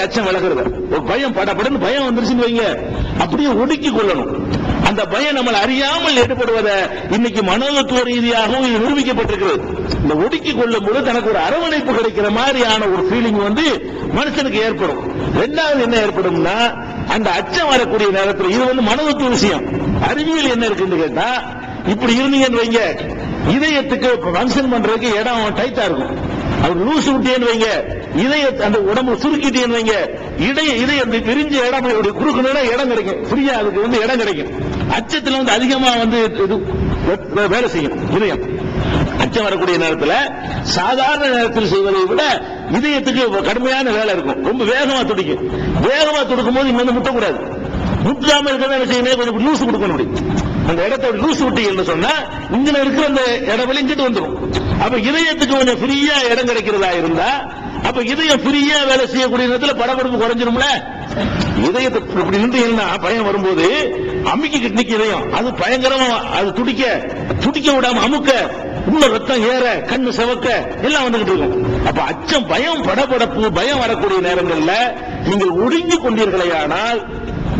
அச்சம் விலகிறது. பயம் படப்படன்னு பயம் வந்துருச்சுன்னு வைங்க. அப்படியே ஒடுக்கி கொள்ளணும். அந்த பயம் நம்மளை அறியாமல் ஏற்படுவதை இன்னைக்கு மனோதத்துவ ரீதியாகவும் இது நிரூபிக்கப்பட்டிருக்கிறது. இந்த ஒடுக்கி கொள்ளும் போது தனக்கு ஒரு அரவணைப்பு கிடைக்கிற மாதிரியான ஒரு ஃபீலிங் வந்து மனுஷனுக்கு ஏற்படும். ரெண்டாவது என்ன ஏற்படும்னா அந்த அச்சம் வரக்கூடிய நேரத்தில் இது வந்து மனோதத்துவ விஷயம். அறிவியல் என்ன இருக்குன்னு கேட்டா இப்படி இருந்தீங்கன்னு வைங்க. இதயத்துக்கு ஃபங்க்ஷன் பண்றதுக்கு இடம் டைட்டா இருக்கும். அவர் லூசு விட்டேன்னு வைங்க. இதய அந்த உடம்பு சுருக்கிட்டேன்னு வைங்க. இதய இதை அந்த பிரிஞ்ச இடம் இப்படி குறுக்கணும்னா இடம் கிடைக்கும். ஃப்ரீயா அதுக்கு வந்து இடம் கிடைக்கும். அச்சத்துல வந்து அதிகமா வந்து இது வே- வேலை செய்யும் இதயம். அச்சம் வரக்கூடிய நேரத்துல சாதாரண நேரத்தில் செய்வதை விட இதயத்துக்கு கடுமையான வேலை இருக்கும். ரொம்ப வேகமா துடிக்கும். வேகமா துடிக்கும் போது இங்க வந்து முட்டக்கூடாது. முட்டாம இருக்கிறத என்ன செய்யணும் கொஞ்சம் லூசு கொடுக்கணும் அப்படி. அந்த இடத்தை லூஸ் என்று சொன்னா இங்க இருக்கிற அந்த இடம் இங்கிட்டு வந்துடும் அப்ப இதயத்துக்கு கொஞ்சம் ஃப்ரீயா இடம் கிடைக்கிறதா இருந்தா அப்ப இதயம் ஃப்ரீயா வேலை செய்யக்கூடிய நேரத்தில் படபடப்பு குறைஞ்சிரும்ல? இதயத்தை இப்படி நின்றீங்கன்னா பயம் வரும்போது அமுக்கிக்கிட்டு நிக்க இதயம். அது பயங்கரமா அது துடிக்க துடிக்க விடாம அமுக்க உள்ள ரத்தம் ஏற கண்ணு செவக்க எல்லாம் வந்துகிட்டு இருக்கும் அப்ப அச்சம் பயம் படபடப்பு பயம் வரக்கூடிய நேரங்கள்ல நீங்கள் ஒடுங்கி கொண்டீர்களேயானால்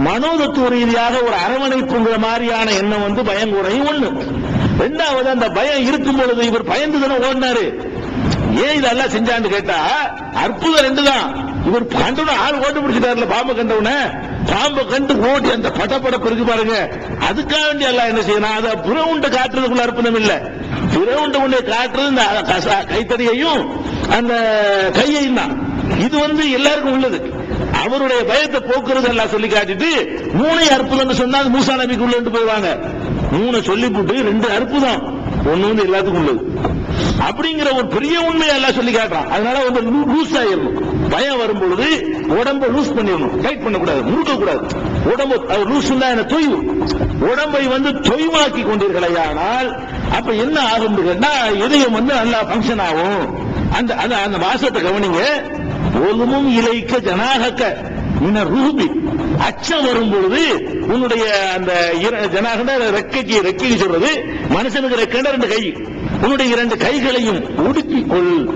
மனோதத்துவ ரீதியாக ஒரு அரவணைப்புங்கிற மாதிரியான எண்ணம் வந்து பயம் குறையும் ஒண்ணு. ரெண்டாவது அந்த பயம் இருக்கும் பொழுது இவர் பயந்து தானே ஓடினாரு. ஏன் இதெல்லாம் செஞ்சான்னு கேட்டா அற்புதம் ரெண்டு தான் இவர் கண்டன ஆள் ஓட்டு பிடிச்சிட்டாருல பாம்பை கண்டவன பாம்பை கண்டு ஓடி அந்த படப்படப்பு இருக்கு பாருங்க. அதுக்காக வேண்டி எல்லாம் என்ன செய்யணும்? அதை புறவுண்டு காட்டுறதுக்குள்ள அற்புதம் இல்ல. புறவுண்டு கொண்டு காட்டுறது இந்த கைத்தறியையும் அந்த கையையும் தான். இது வந்து எல்லாருக்கும் உள்ளது. அவருடைய பயத்தை போக்குறது எல்லாம் சொல்லி காட்டிட்டு மூணை அற்புதம்னு சொன்னா மூசா நபிக்கு உள்ள போயிடுவாங்க. மூணு சொல்லி போட்டு ரெண்டு அற்புதம். ஒண்ணு வந்து எல்லாத்துக்கும் உள்ளது. அப்படிங்கிற ஒரு பெரிய உண்மையை எல்லாம் சொல்லி காட்டுறான். அதனால வந்து லூஸ் ஆயிடணும். பயம் வரும்பொழுது உடம்ப லூஸ் பண்ணிடணும். டைட் பண்ணக்கூடாது முறுக்க கூடாது உடம்பு அது லூஸ் என்ன தொய்வு. உடம்பை வந்து தொய்வாக்கி கொண்டீர்களேயானால் அப்ப என்ன ஆகும்? கேட்டா இதயம் வந்து நல்லா ஃபங்க்ஷன் ஆகும்? அந்த அந்த அந்த கவனிங்க. ஒலுமும் இலைக்க ஜனாகக்க. மின ரூபி அச்சம் வரும் பொழுது உன்னுடைய அந்த இர- ரெக்கைக்கு ரெக்கைக்கு சொல்றது மனுஷனுக்கு ரெக்கண்ட ரெண்டு கை. உன்னுடைய இரண்டு கைகளையும் ஒடுக்கிக் கொள்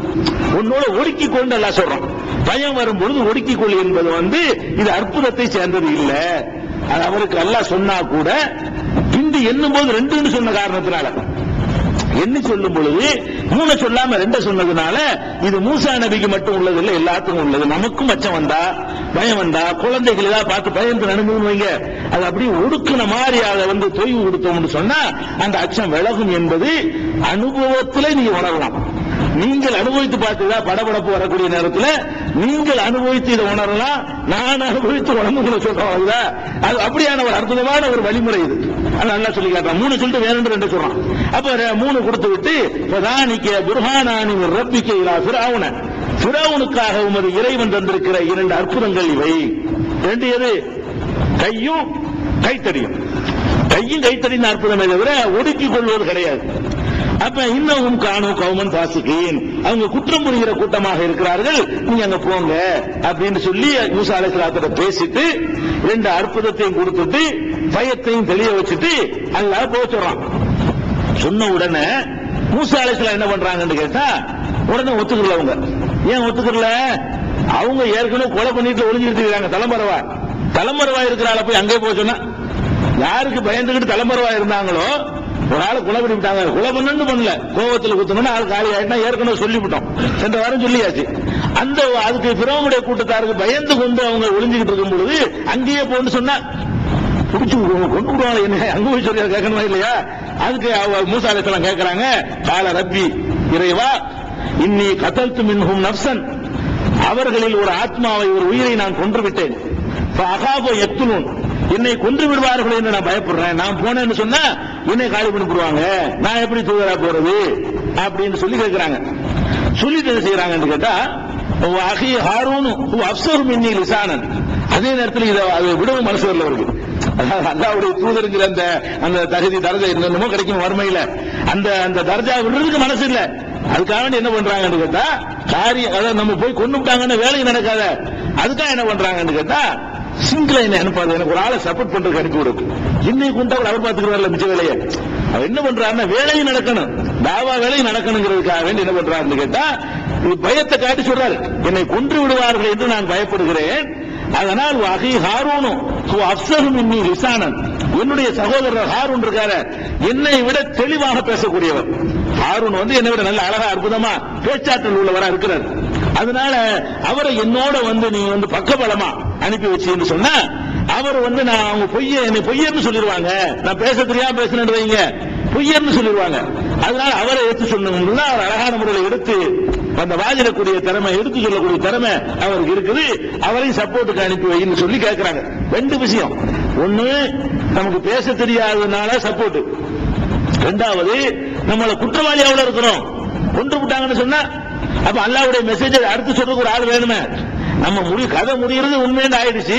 உன்னோட ஒடுக்கிக் கொண்டு எல்லாம் சொல்றோம். பயம் வரும் பொழுது ஒடுக்கிக் கொள் என்பது வந்து இது அற்புதத்தை சேர்ந்தது இல்ல. அது அவருக்கு எல்லாம் சொன்னா கூட இந்து என்னும் போது ரெண்டுன்னு சொன்ன காரணத்தினால. என்ன சொல்லும் பொழுது மூணு சொல்லாம ரெண்ட சொன்னதுனால இது மூசா நபிக்கு மட்டும் உள்ளது இல்ல எல்லாத்துக்கும் உள்ளது. நமக்கும் அச்சம் வந்தா பயம் வந்தா குழந்தைகள் ஏதாவது பார்த்து பயந்து நடந்துன்னு வைங்க. அது அப்படியே ஒடுக்குன மாதிரி அதை வந்து தொய்வு கொடுத்தோம்னு சொன்னா அந்த அச்சம் விலகும் என்பது அனுபவத்துல நீங்க உணரலாம். நீங்கள் அனுபவித்து பார்த்ததா படபடப்பு வரக்கூடிய நேரத்துல நீங்கள் அனுபவித்து இதை உணரலாம் நான் அனுபவித்து உணர்ந்து சொல்றோம் அது அப்படியான ஒரு அற்புதமான ஒரு வழிமுறை இது. அது நல்லா சொல்லி காட்டுறான். மூணு சொல்லிட்டு வேணும் ரெண்டு சொல்றான். அப்ப மூணு கொடுத்து விட்டு பிரதானிக்க புர்ஹானானி ரப்பிக்க இலா பிராவுன பிராவுனுக்காக உமது இறைவன் தந்திருக்கிற இரண்டு அற்புதங்கள் இவை. ரெண்டு எது? கையும் கைத்தடியும். கையும் கைத்தறிந்த அற்புதமே தவிர ஒடுக்கிக் கொள்வது கிடையாது. அப்ப இன்னமும் காணும் கவுமன் பாசிகீன் அவங்க குற்றம் புரிகிற கூட்டமாக இருக்கிறார்கள். நீங்க அங்க போங்க அப்படின்னு சொல்லி மூசா அலைஹிஸ்ஸலாத்தோட பேசிட்டு ரெண்டு அற்புதத்தையும் கொடுத்துட்டு பயத்தையும் தெளிய வச்சுட்டு அல்லாஹ் போக சொல்றான். சொன்ன உடனே மூசா என்ன பண்றாங்கன்னு கேட்டா உடனே ஒத்துக்கல அவங்க. ஏன் ஒத்துக்கல? அவங்க ஏற்கனவே கொலை பண்ணிட்டு ஒளிஞ்சிட்டு இருக்காங்க தலைமறைவா. தலைமறைவா இருக்கிற போய் அங்கே போக சொன்னா யாருக்கு பயந்துகிட்டு தலைமறைவா இருந்தாங்களோ ஒரு ஆள் கொலை விட்டாங்க. கொலை பண்ணு பண்ணல. கோபத்தில் குத்தணும்னா ஆள் காலி ஆயிட்டா ஏற்கனவே சொல்லிவிட்டோம். சென்ற வாரம் சொல்லியாச்சு. அந்த அதுக்கு பிறவனுடைய கூட்டத்தாருக்கு பயந்து கொண்டு அவங்க ஒளிஞ்சுக்கிட்டு இருக்கும் பொழுது அங்கேயே போன்னு சொன்னா பிடிச்சு விடுவோம், கொண்டு விடுவாங்க என்ன. அங்க போய் சொல்லி கேட்கணுமா இல்லையா? அதுக்கு அவ மூசா அலைஹிஸ்ஸலாம் கேட்கறாங்க கால ரப்பி இறைவா இன்னி கதல்த்து மின்ஹும் நப்சன் அவர்களில் ஒரு ஆத்மாவை ஒரு உயிரை நான் கொன்று விட்டேன். அகாபோ எத்துலூன் என்னை கொன்று விடுவார்கள் என்று நான் பயப்படுறேன். நான் போனேன்னு சொன்னா என்னை காலி பண்ணி போடுவாங்க நான் எப்படி தூதரா போறது? அப்படின்னு சொல்லி கேட்கிறாங்க. சொல்லிட்டு என்ன செய்யறாங்கன்னு கேட்டா உன் அகி ஹாரூனு அப்சர் மின்னி லிசானன் அதே நேரத்தில் இதை அதை விடவும் மனசு வரல அவருக்கு. அல்லாவுடைய தூதருங்கிற அந்த அந்த தகுதி தரஜா என்னென்னமோ கிடைக்கும் வறுமையில. அந்த அந்த தர்ஜா விடுறதுக்கு மனசு இல்ல. அதுக்காக என்ன பண்றாங்கன்னு கேட்டா காரியம் அதாவது நம்ம போய் கொண்டு விட்டாங்கன்னு வேலைக்கு நடக்காத. அதுக்காக என்ன பண்றாங்கன்னு கேட்டா சிங்கிள் என்ன அனுப்பாது எனக்கு ஒரு ஆளை சப்போர்ட் பண்றதுக்கு அனுப்பி விடு. என்னை கொண்டா அவர் பார்த்துக்கிறார்ல மிச்ச வேலையை? அவர் என்ன பண்றாருன்னா வேலையும் நடக்கணும். தாவா வேலையும் நடக்கணுங்கிறதுக்காக வேண்டி என்ன பண்றாருன்னு கேட்டா பயத்தை காட்டி சொல்றாரு. என்னை கொன்று விடுவார்கள் என்று நான் பயப்படுகிறேன். அதனால் அகி ஹாரூனும் அப்சரும் இன்னி லிசானன் என்னுடைய சகோதரர் ஹாரூன் இருக்காரு. என்னை விட தெளிவாக பேசக்கூடியவர். ஹாரூன் வந்து என்னை விட நல்ல அழகா அற்புதமா பேச்சாற்றல் உள்ளவரா இருக்கிறார். அதனால அவரை என்னோட வந்து நீ வந்து பக்கபலமா அனுப்பி வச்சீன்னு சொன்னா அவர் வந்து நான் அவங்க பொய்ய என்னை பொய்யன்னு சொல்லிடுவாங்க. நான் பேச தெரியாம பேசினு வைங்க. பொய்யன்னு சொல்லிடுவாங்க. அதனால அவரை எடுத்து சொல்லணும்னா அவர் அழகான முறையில் எடுத்து அந்த வாதிடக்கூடிய திறமை எடுத்து சொல்லக்கூடிய திறமை அவருக்கு இருக்குது. அவரையும் சப்போர்ட்டுக்கு அனுப்பி வைன்னு சொல்லி கேட்கிறாங்க ரெண்டு விஷயம். ஒண்ணு நமக்கு பேச தெரியாததுனால சப்போர்ட் ரெண்டாவது நம்மள குற்றவாளியாவில் இருக்கிறோம்? கொண்டு விட்டாங்கன்னு சொன்னா அப்ப அல்லாவுடைய மெசேஜ் அடுத்து சொல்றதுக்கு ஒரு ஆள் வேணுமே. நம்ம முடி கதை முடிகிறது உண்மையான ஆயிடுச்சு.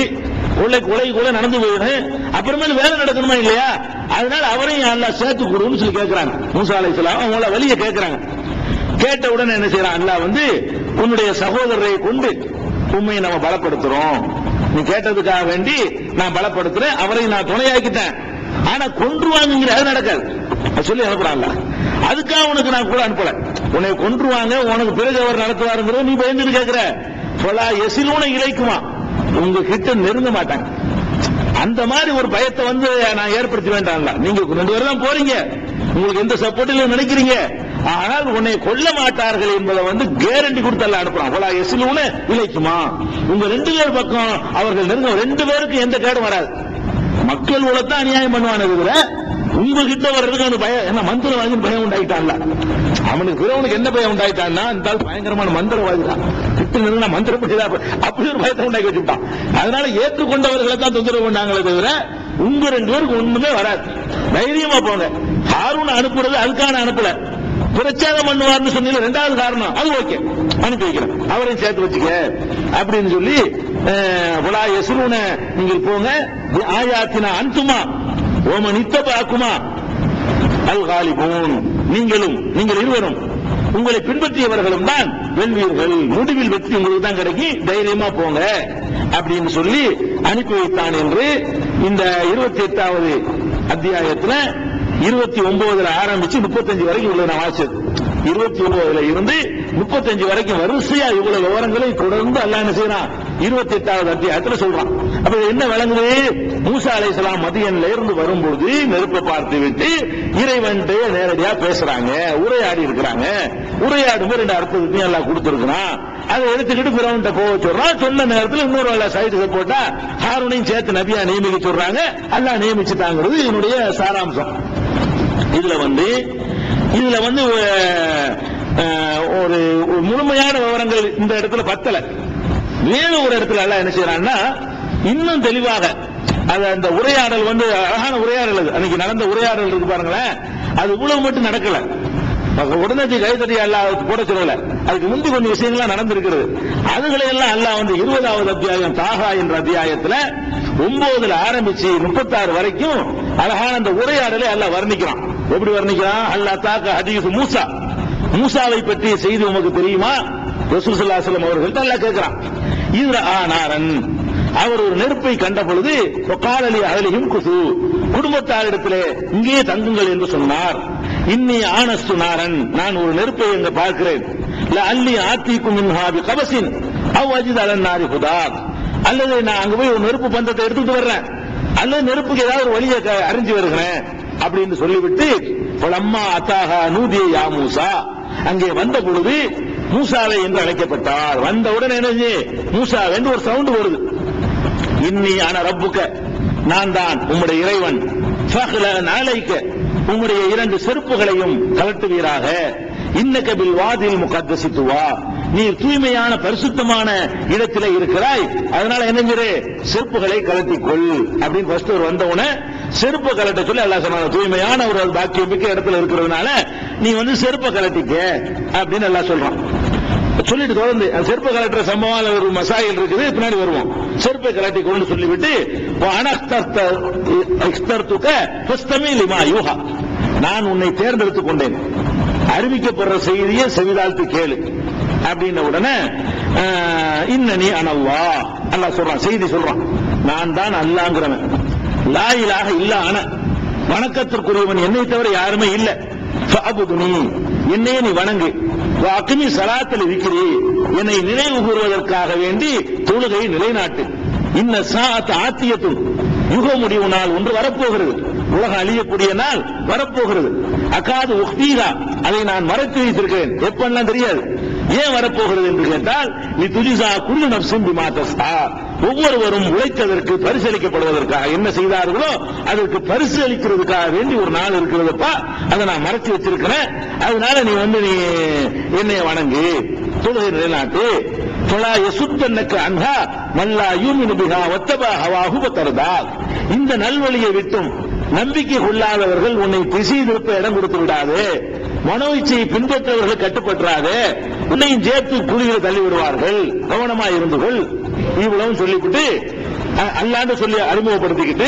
உள்ள கொலை கொலை நடந்து போயிடும் அப்புறமேல வேலை நடக்கணுமா இல்லையா? அதனால அவரையும் அல்லாஹ் சேர்த்து கொடுன்னு சொல்லி கேட்கிறாங்க மூசா அலைஹிஸ்ஸலாம் அவங்கள வழிய கேட்கிறாங்க கேட்ட உடனே என்ன செய்யறான் அல்லா வந்து உன்னுடைய சகோதரரை கொண்டு உண்மையை நம்ம பலப்படுத்துறோம். நீ கேட்டதுக்காக வேண்டி நான் பலப்படுத்துறேன். அவரை நான் துணையாக்கிட்டேன். ஆனா கொன்றுவாங்கிற அது நடக்காது. சொல்லி அனுப்புறான்ல அதுக்காக உனக்கு நான் கூட அனுப்பல. உன்னை கொன்றுவாங்க உனக்கு பிறகு அவர் நடத்துவாருங்கிறத நீ பயந்துட்டு கேட்கிற பொலா எசிலூன இழைக்குமா? உங்க கிட்ட நெருங்க மாட்டாங்க. அந்த மாதிரி ஒரு பயத்தை வந்து நான் ஏற்படுத்த வேண்டாம்ல. நீங்க ரெண்டு பேரும் தான் போறீங்க. உங்களுக்கு எந்த சப்போர்ட் நினைக்கிறீங்க. ஆனால் உன்னை கொல்ல மாட்டார்கள் என்பதை வந்து கேரண்டி கொடுத்தல்ல அனுப்புறான். போலா எசிலூன இழைக்குமா? உங்க ரெண்டு பேர் பக்கம் அவர்கள் நெருங்க ரெண்டு பேருக்கு எந்த கேடும் வராது. மக்கள் உலகத்தான் அநியாயம் பண்ணுவானே உங்ககிட்ட வர்றதுக்கு அவனு பயம் என்ன மந்திரவாதி பயம் உண்டாயிட்டான்ல. அவனுக்கு பிறவனுக்கு என்ன பயம் உண்டாயிட்டான்னா இந்த பயங்கரமான மந்திரவாதி தான் கிட்ட மந்திரம் மந்திரப்படி அப்படி ஒரு பயத்தை உண்டாக்கி வச்சுட்டான் அதனால ஏற்றுக்கொண்டவர்களை தான் தொந்தரவு பண்ணாங்களே தவிர உங்க ரெண்டு பேருக்கு ஒண்ணுமே வராது. தைரியமா போங்க. ஹாரூன் அனுப்புறது அதுக்கான அனுப்பல. பிரச்சாரம் பண்ணுவார்னு சொன்னீங்க ரெண்டாவது காரணம் அது ஓகே. அனுப்பி வைக்கிறேன். அவரையும் சேர்த்து வச்சுக்க. அப்படின்னு சொல்லி புலா எசுனு நீங்கள் போங்க. ஆயாத்தினா அன்துமா. ஓமன் இத்தபாக்குமா அல் காலிபூன் நீங்களும் நீங்கள் இருவரும் உங்களை பின்பற்றியவர்களும் தான். வெல்வீர்கள் முடிவில் வெற்றி உங்களுக்கு தான் கிடைக்கும் தைரியமா போங்க அப்படின்னு சொல்லி அனுப்பி வைத்தான் என்று இந்த இருபத்தி எட்டாவது அத்தியாயத்துல இருபத்தி ஒன்பதுல ஆரம்பிச்சு முப்பத்தஞ்சு வரைக்கும் உள்ள நான் வாசிச்சது. இருபத்தி ஒன்பதுல இருந்து முப்பத்தஞ்சு வரைக்கும் வரிசையா இவ்வளவு விவரங்களை தொடர்ந்து அல்ல என்ன செய்யறான் இருபத்தி எட்டாவது அத்தியாயத்தில் சொல்றான். அப்ப என்ன விளங்குது? மூசா அலைசலாம் மதியன்ல இருந்து வரும்பொழுது நெருப்பை பார்த்து விட்டு இறைவன் நேரடியா பேசுறாங்க உரையாடி இருக்கிறாங்க. உரையாடும் போது ரெண்டு அர்த்தத்தையும் எல்லாம் கொடுத்துருக்கிறான் அதை எடுத்துக்கிட்டு பிறவன்ட்ட போக சொல்றான் சொன்ன நேரத்தில் இன்னொரு வேலை சைடு போட்டா ஹாரூனையும் சேர்த்து நபியா நியமிக்க சொல்றாங்க. எல்லாம் நியமிச்சுட்டாங்கிறது என்னுடைய சாராம்சம். இதுல வந்து இதுல வந்து ஒரு முழுமையான விவரங்கள் இந்த இடத்துல பத்தலை. வேறு ஒரு இடத்துல எல்லாம் என்ன செய்யறான்னா இன்னும் தெளிவாக அது அந்த உரையாடல் வந்து அழகான உரையாடல் அது. அன்னைக்கு நடந்த உரையாடல் இருக்கு பாருங்களேன். அது இவ்வளவு மட்டும் நடக்கல. உடனே கைத்தறி அல்லாஹ் போட சொல்லல. அதுக்கு முன்பு கொஞ்சம் விஷயங்கள்லாம் நடந்திருக்கிறது. அதுகளை எல்லாம் அல்லாஹ் வந்து இருபதாவது அத்தியாயம் தாகா என்ற அத்தியாயத்துல ஒன்பதுல ஆரம்பிச்சு முப்பத்தாறு வரைக்கும் அழகான அந்த உரையாடலை அல்ல வர்ணிக்கிறான். எப்படி வர்ணிக்கிறான்? அல்லாஹ் தாக்க ஹதீஸ் மூசா. மூசாவை பற்றிய செய்தி உமக்கு தெரியுமா? ரசூல் ஸல்லல்லாஹு அவர்கள் நல்லா கேட்கிறான். இதுல ஆனாரன். அவர் ஒரு நெருப்பை கண்ட பொழுது காலலி அகலையும் குசு. குடும்பத்தாரிடத்திலே இங்கே தங்குங்கள் என்று சொன்னார். இன்னி ஆனஸ்து நாரன். நான் ஒரு நெருப்பை என்று பார்க்கிறேன். இல்ல ஆத்திக்கும் மின்ஹாபி கபசின் அவ் அஜித் அலன் நாரி ஹுதாத் அல்லது நான் அங்க போய் ஒரு நெருப்பு பந்தத்தை எடுத்துட்டு வர்றேன். அல்லது நெருப்புக்கு ஏதாவது ஒரு வழியை அறிஞ்சு வருகிறேன். அப்படின்னு சொல்லிவிட்டு அம்மா அத்தாகா நூதிய யாமூசா அங்கே வந்த பொழுது மூசாவை என்று அழைக்கப்பட்டார். வந்தவுடன் உடனே என்ன மூசா என்று ஒரு சவுண்ட் வருது இன்னி ஆன ரப்புக்க நான் தான் உம்முடைய இறைவன். நாளைக்க உம்முடைய இரண்டு செருப்புகளையும் கலட்டுவீராக இன்னக்க பில் வாதில் முகத்தசித்துவா. நீர் தூய்மையான பரிசுத்தமான இடத்திலே இருக்கிறாய். அதனால என்னங்கிற செருப்புகளை கலட்டிக்கொள் அப்படின்னு ஃபர்ஸ்ட் ஒரு வந்தவுடனே செருப்பு கலட்ட சொல்லி அல்லாஹ் சொன்னாங்க தூய்மையான ஒரு பாக்கியம் மிக்க இடத்துல இருக்கிறதுனால நீ வந்து செருப்பை கலட்டிக்க அப்படின்னு எல்லாம் சொல்றான். சொல்லிட்டு தொடர்ந்து அந்த செருப்பை கலட்டுற சம்பவம் ஒரு மசாயில் இருக்குது பின்னாடி வருவோம். செருப்பை கலட்டி கொண்டு சொல்லிவிட்டு இல்லைமா யூஹா. நான் உன்னை தேர்ந்தெடுத்துக் கொண்டேன். அறிவிக்கப்படுற செய்தியை செவிதாழ்த்து கேளு. அப்படின்ன உடனே இன்னனி அனல்லா. அல்லாஹ் சொல்றான் செய்தி சொல்றான். நான் தான் அல்லாங்கிறவன். லாயிலாக இல்ல ஆன வணக்கத்திற்குரியவன் என்னை தவிர யாருமே இல்லை. ஃபஅபுதுனி என்னையே நீ வணங்கு. அக்னி சலாத்தில் இருக்கிறீ என்னை நினைவு கூறுவதற்காக வேண்டி தொழுகையை நிலைநாட்டு. இன்ன சாத் ஆத்தியத்தும் யுக முடிவு நாள் ஒன்று வரப்போகிறது. உலகம் அழியக்கூடிய நாள் வரப்போகிறது. அக்காது உக்தீகா அதை நான் மறைத்து வைத்திருக்கிறேன். எப்பெல்லாம் தெரியாது? ஏன் வரப்போகிறது என்று கேட்டால் நீ துஜிசா குள்ளு நப்சும் மாதஸ்தா ஒவ்வொருவரும் உழைத்ததற்கு பரிசளிக்கப்படுவதற்காக என்ன செய்தார்களோ அதற்கு பரிசு அளிக்கிறதுக்காக வேண்டி ஒரு நாள் இருக்கிறதுப்பா. அதை நான் மறைச்சு வச்சிருக்கிறேன். அதனால நீ வந்து நீ என்னைய வணங்கு. தொழுகை நிலைநாட்டு. தொழா எசுத்தன்னுக்கு அன்ஹா மல்லா யூமினு பிஹா வத்தபா ஹவாஹு இந்த நல்வழியை விட்டும் நம்பிக்கை கொள்ளாதவர்கள் உன்னை திசை திருப்ப இடம் கொடுத்து விடாது. மனோச்சையை பின்பற்றவர்கள் கட்டுப்பற்றாது. உன்னையும் சேர்த்து குழியில தள்ளி விடுவார்கள் கவனமா இருந்துகொள் இவ்வளவு சொல்லிவிட்டு அல்லாண்டு சொல்லி அறிமுகப்படுத்திக்கிட்டு